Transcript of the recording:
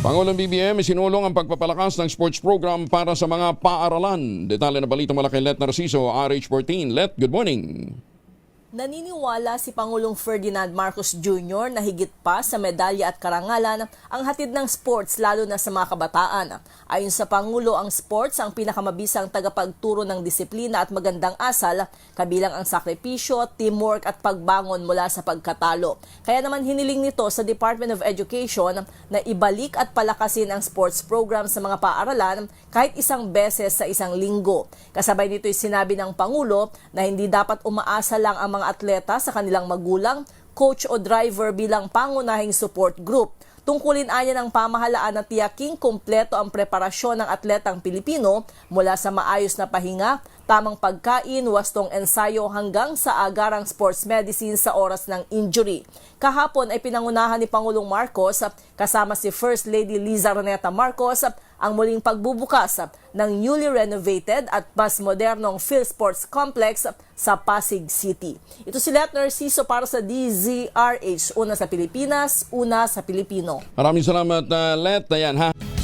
Pangulong BBM sinulong ang pagpapalakas ng sports program para sa mga paaralan. Detalye na balita mula kay Let Narciso, RH14. Let, good morning. Naniniwala si Pangulong Ferdinand Marcos Jr. na higit pa sa medalya at karangalan ang hatid ng sports lalo na sa mga kabataan. Ayon sa Pangulo, ang sports ang pinakamabisang tagapagturo ng disiplina at magandang asal, kabilang ang sakripisyo, teamwork at pagbangon mula sa pagkatalo. Kaya naman hiniling nito sa Department of Education na ibalik at palakasin ang sports program sa mga paaralan kahit isang beses sa isang linggo. Kasabay nito'y sinabi ng Pangulo na hindi dapat umaasa lang ang mga atleta sa kanilang magulang, coach o driver bilang pangunahing support group. Tungkulin anya ng pamahalaan na tiyaking kumpleto ang preparasyon ng atletang Pilipino mula sa maayos na pahinga, tamang pagkain, wastong ensayo hanggang sa agarang sports medicine sa oras ng injury. Kahapon ay pinangunahan ni Pangulong Marcos kasama si First Lady Liza Roneta Marcos ang muling pagbubukas ng newly renovated at mas modernong PhilSports Complex sa Pasig City. Ito si Let Narciso para sa DZRH, una sa Pilipinas, una sa Pilipino. Maraming salamat, uh, Let. Ayan, ha?